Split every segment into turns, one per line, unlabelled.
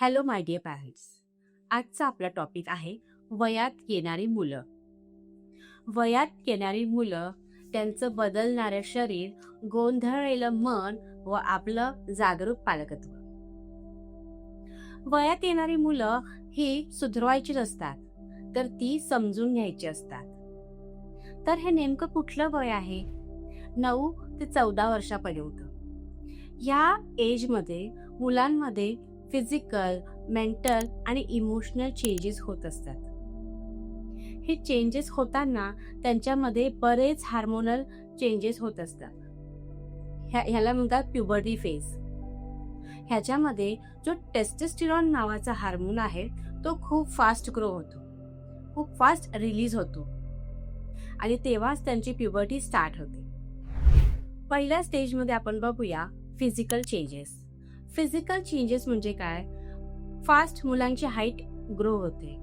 Hello my dear parents आजचा आपला topic आहे वयात येणारी मुलं. वयात येणारी मुलं त्यांचं बदलणारं शरीर गोंधळलेलं मन व आपलं जागरूक पालकत्व. वयात येणारी मुलं ही सुधरवायची नसतात तर ती समजून घ्यायची असतात. तर हे नेमकं कुठलं वय आहे? नऊ ते चौदा वर्षापर्यंत. या एजमध्ये मुलांमध्ये फिजिकल मेंटल आणि इमोशनल चेंजेस होत असतात. हे चेंजेस होताना त्यांच्यामध्ये बरेच हार्मोनल चेंजेस होत असतात. ह्या ह्याला म्हणतात प्युबर्टी फेज ह्याच्यामध्ये जो टेस्टेस्टिरॉन नावाचा हार्मोन आहे तो खूप फास्ट ग्रो होतो. खूप फास्ट रिलीज होतो. आणि तेव्हाच त्यांची प्युबर्टी स्टार्ट होते. पहिल्या स्टेजमध्ये आपण बघूया फिजिकल चेंजेस फिजिकल चेंजेस म्हणजे काय? फास्ट मुलांची हाईट ग्रो होते.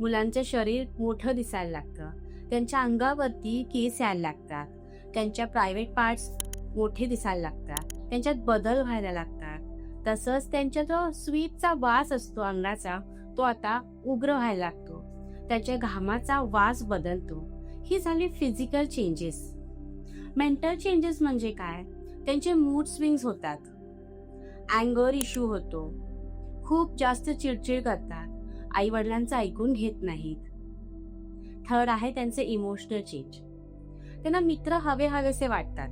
मुलांचं शरीर मोठं दिसायला लागतं. त्यांच्या अंगावरती केस यायला लागतात. त्यांच्या प्रायव्हेट पार्ट्स मोठे दिसायला लागतात. त्यांच्यात बदल व्हायला लागतात. तसंच त्यांच्या जो स्वीटचा वास असतो अंगाचा तो आता उग्र व्हायला लागतो. त्यांच्या घामाचा वास बदलतो. ही झाली फिजिकल चेंजेस मेंटल चेंजेस म्हणजे काय? त्यांचे मूड स्विंग्स होतात. अँगर इश्यू होतो. खूप जास्त चिडचिड करतात. आई वडिलांचं ऐकून घेत नाहीत. थर्ड आहे त्यांचे इमोशनल चेंज त्यांना मित्र हवे हवेसे वाटतात.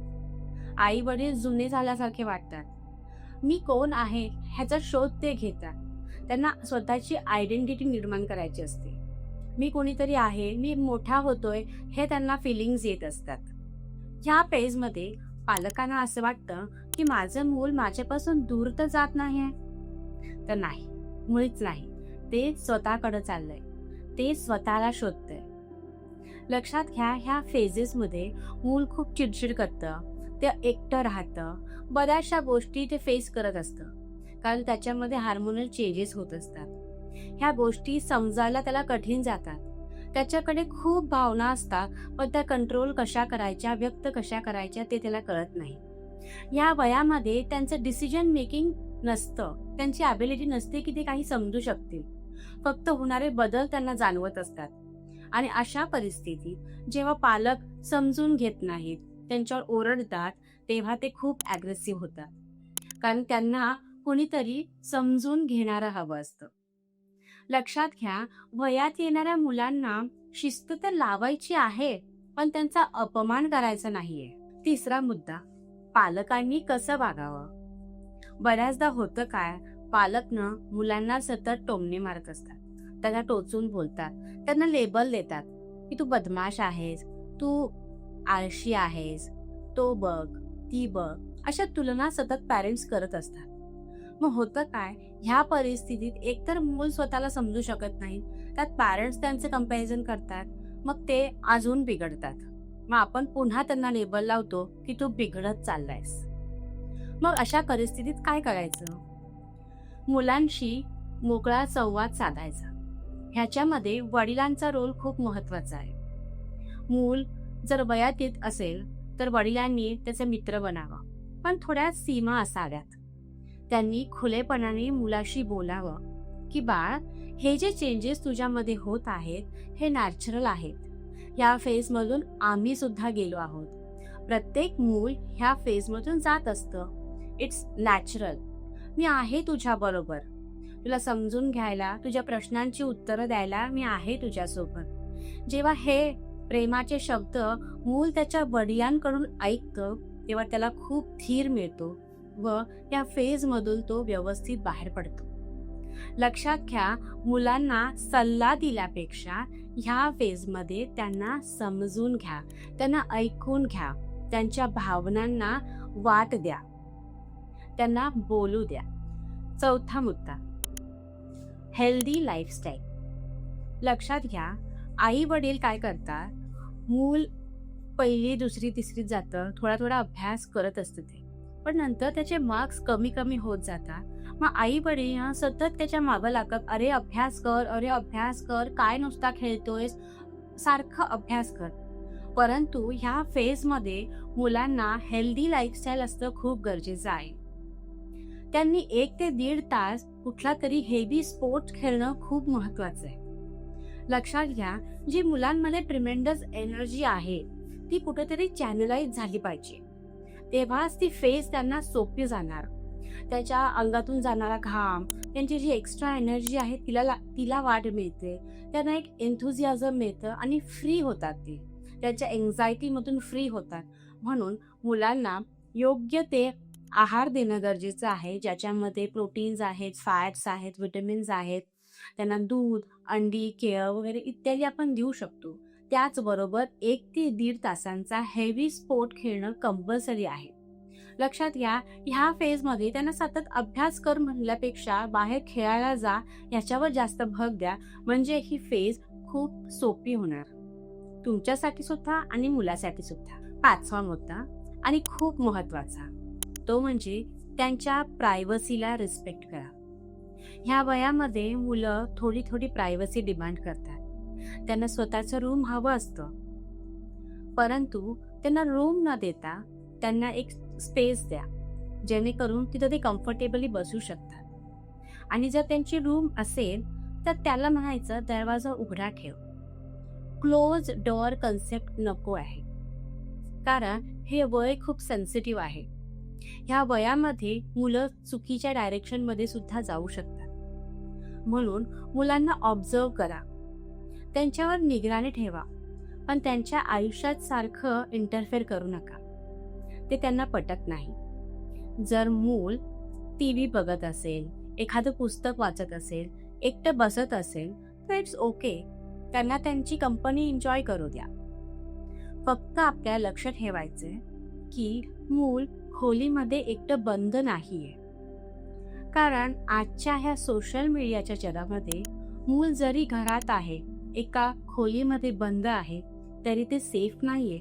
आई वडील जुने झाल्यासारखे वाटतात. मी कोण आहे ह्याचा शोध ते घेतात. त्यांना स्वतःची आयडेंटिटी निर्माण करायची असते. मी कोणीतरी आहे मी मोठा होतोय हे त्यांना फिलिंग्स येत असतात. ह्या पेजमध्ये पालकांना असं वाटतं की माझं मूल माझ्यापासून दूर तर जात नाही तर नाही मुळीच नाही. ते स्वतःकडे चाललंय. ते स्वतःला शोधतंय. लक्षात घ्या ह्या फेजेसमध्ये मूल खूप चिडचिड करतं. ते एकटं राहतं. बऱ्याचशा गोष्टी ते फेस करत असतं. कारण त्याच्यामध्ये हार्मोनल चेंजेस होत असतात. ह्या गोष्टी समजायला त्याला कठीण जातात. त्याच्याकडे खूप भावना असतात पण त्या कंट्रोल कशा करायच्या व्यक्त कशा करायच्या ते त्याला कळत नाही. या वयामध्ये त्यांचं डिसिजन मेकिंग नसतं. त्यांची अबिलिटी नसते की ते काही समजू शकतील. फक्त होणारे बदल त्यांना जाणवत असतात. आणि अशा परिस्थितीत जेव्हा पालक समजून घेत नाहीत त्यांच्यावर ओरडतात तेव्हा ते खूप ॲग्रेसिव्ह होतात. कारण त्यांना कोणीतरी समजून घेणारं हवं असतं. लक्षात घ्या वयात येणाऱ्या मुलांना शिस्त तर लावायची आहे पण त्यांचा अपमान करायचा नाहीये. तिसरा मुद्दा पालकांनी कसं वागावं? बऱ्याचदा होतं काय पालक न मुलांना सतत टोमणे मारत असतात. त्यांना टोचून बोलतात त्यांना लेबल देतात की तू बदमाश आहेस तू आळशी आहेस तो बघ ती बघ अशा तुलना सतत पॅरेंट्स करत असतात. मग होतं काय? ह्या परिस्थितीत एकतर मूल स्वतःला समजू शकत नाही त्यात पॅरेंट्स त्यांचे कंपॅरिझन करतात मग ते अजून बिघडतात. मग आपण पुन्हा त्यांना लेबल लावतो की तू बिघडत चाललायस. मग अशा परिस्थितीत काय करायचं? मुलांशी मोकळा संवाद साधायचा. ह्याच्यामध्ये वडिलांचा रोल खूप महत्त्वाचा आहे. मूल जर वयात येत असेल तर वडिलांनी त्याचे मित्र बनावा. पण थोड्या सीमा असाव्यात. त्यांनी खुलेपणाने मुलाशी बोलावं की बाळ हे जे चेंजेस तुझ्यामध्ये होत आहेत हे नॅचरल आहेत. या फेजमधून आम्ही सुद्धा गेलो आहोत. प्रत्येक मूल ह्या फेजमधून जात असतं. इट्स नॅचरल मी आहे तुझ्या बरोबर. तुला समजून घ्यायला तुझ्या प्रश्नांची उत्तरं द्यायला मी आहे तुझ्यासोबत. जेव्हा हे प्रेमाचे शब्द मूल त्याच्या वडिलांकडून ऐकतं तेव्हा त्याला खूप धीर मिळतो. व या फेजमधून तो व्यवस्थित बाहेर पडतो. लक्षात घ्या मुलांना सल्ला दिल्यापेक्षा ह्या फेजमध्ये त्यांना समजून घ्या त्यांना ऐकून घ्या त्यांच्या भावनांना वाट द्या त्यांना बोलू द्या. चौथा मुद्दा हेल्दी लाईफस्टाईल लक्षात घ्या आई वडील काय करतात? मूल पहिली दुसरी तिसरीत जातं थोडा थोडा अभ्यास करत असतं ते. पण नंतर त्याचे मार्क्स कमी कमी होत जातात. मग आई वडील सतत त्याच्या मागं लागत अरे अभ्यास कर अरे अभ्यास कर काय नुसता खेळतोयस? सारखं अभ्यास कर. परंतु ह्या फेजमध्ये मुलांना हेल्दी लाईफस्टाईल असणं खूप गरजेचं आहे. त्यांनी एक ते दीड तास कुठला तरी हेवी स्पोर्ट खेळणं खूप महत्वाचं आहे. लक्षात घ्या जी मुलांमध्ये ट्रिमेंडस एनर्जी आहे ती कुठेतरी चॅनलाइज झाली पाहिजे. तेव्हाच ती फेस त्यांना सोपी जाणार. त्याच्या अंगातून जाणारा घाम त्यांची जी एक्स्ट्रा एनर्जी आहे तिला ला- तिला वाढ मिळते. त्यांना एक एन्थुझियाझम मिळतं आणि फ्री होतात ते. त्यांच्या एन्झायटीमधून फ्री होतात. म्हणून मुलांना योग्य ते आहार देणं गरजेचं आहे. ज्याच्यामध्ये प्रोटीन्स आहेत फॅट्स आहेत विटॅमिन्स आहेत. त्यांना दूध अंडी केळ वगैरे इत्यादी आपण देऊ शकतो. त्याचबरोबर एक ते दीड तासांचा हेवी स्पोर्ट खेळणं कंपल्सरी आहे. लक्षात घ्या ह्या फेजमध्ये त्यांना सतत अभ्यास कर म्हणल्यापेक्षा बाहेर खेळायला जा याच्यावर जास्त भर द्या म्हणजे ही फेज खूप सोपी होणार. तुमच्यासाठी सुद्धा आणि मुलासाठी सुद्धा. पाचवा मुद्दा आणि खूप महत्त्वाचा तो म्हणजे त्यांच्या प्रायव्हसीला रिस्पेक्ट करा. ह्या वयामध्ये मुलं थोडी थोडी प्रायव्हसी डिमांड करतात. त्यांना स्वतःचं रूम हवं असतं. परंतु त्यांना रूम न देता त्यांना एक स्पेस द्या जेणेकरून तिथं ते कम्फर्टेबली बसू शकतात. आणि जर त्यांची रूम असेल तर त्याला म्हणायचं दरवाजा उघडा ठेव. क्लोज डोअर कन्सेप्ट नको आहे. कारण हे वय खूप सेन्सिटिव्ह आहे. ह्या वयामध्ये मुलं चुकीच्या डायरेक्शनमध्ये सुद्धा जाऊ शकतात. म्हणून मुलांना ऑब्झर्व करा. त्यांच्यावर निगराणी ठेवा. पण त्यांच्या आयुष्यात सारखं इंटरफेअर करू नका. ते त्यांना पटत नाही. जर मूल टी व्ही बघत असेल एखादं पुस्तक वाचत असेल एकटं बसत असेल तर इट्स ओके त्यांना त्यांची कंपनी एन्जॉय करू द्या. फक्त आपल्याला लक्ष ठेवायचे की मूल खोलीमध्ये एकटं बंद नाहीये. कारण आजच्या ह्या सोशल मीडियाच्या जगामध्ये मूल जरी घरात आहे एका खोलीमध्ये बंद आहे तरी ते सेफ नाहीये.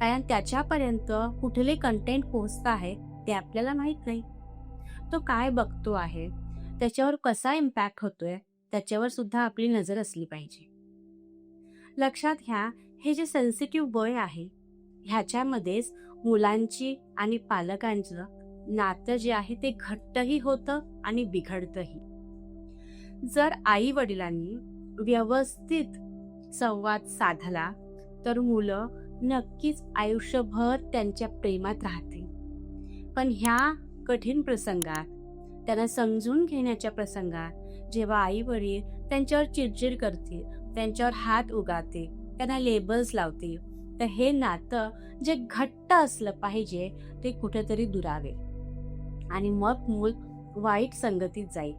कारण त्याच्यापर्यंत कुठले कंटेंट पोहोचत आहे ते आपल्याला माहीत नाही. तो काय बघतो आहे त्याच्यावर कसा इम्पॅक्ट होतोय त्याच्यावर सुद्धा आपली नजर असली पाहिजे. लक्षात घ्या हे जे सेन्सिटिव्ह वय आहे ह्याच्यामध्येच मुलांची आणि पालकांचं नातं जे आहे ते घट्टही होतं आणि बिघडतंही. जर आई वडिलांनी व्यवस्थित संवाद साधला तर मुलं नक्कीच आयुष्यभर त्यांच्या प्रेमात राहतील. पण ह्या कठीण प्रसंगात त्यांना समजून घेण्याच्या प्रसंगात जेव्हा आई वडील त्यांच्यावर चिडचिड करतील त्यांच्यावर हात उगाते त्यांना लेबल्स लावते तर हे नातं जे घट्ट असलं पाहिजे ते कुठेतरी दुरावे. आणि मग मूल वाईट संगतीत जाईल.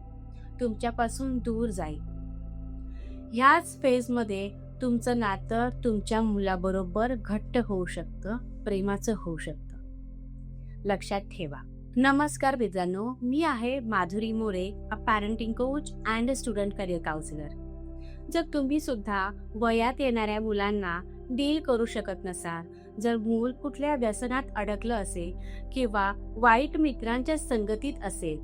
तुमच्यापासून दूर जाईल. ह्याच फेजमध्ये तुमचं नातं तुमच्या मुलाबरोबर घट्ट होऊ शकतं प्रेमाचं होऊ शकतं. लक्षात ठेवा. नमस्कार मित्रांनो मी आहे Madhuri More a parenting coach and student career counsellor जर तुम्ही सुद्धा वयात येणाऱ्या मुलांना डील करू शकत नसाल जर मूल कुठल्या व्यसनात अडकलं असेल किंवा वाईट मित्रांच्या संगतीत असेल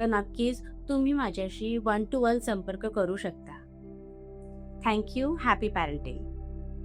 तर नक्कीच तुम्ही माझ्याशी वन टू वन संपर्क करू शकता. Thank you. Happy parenting.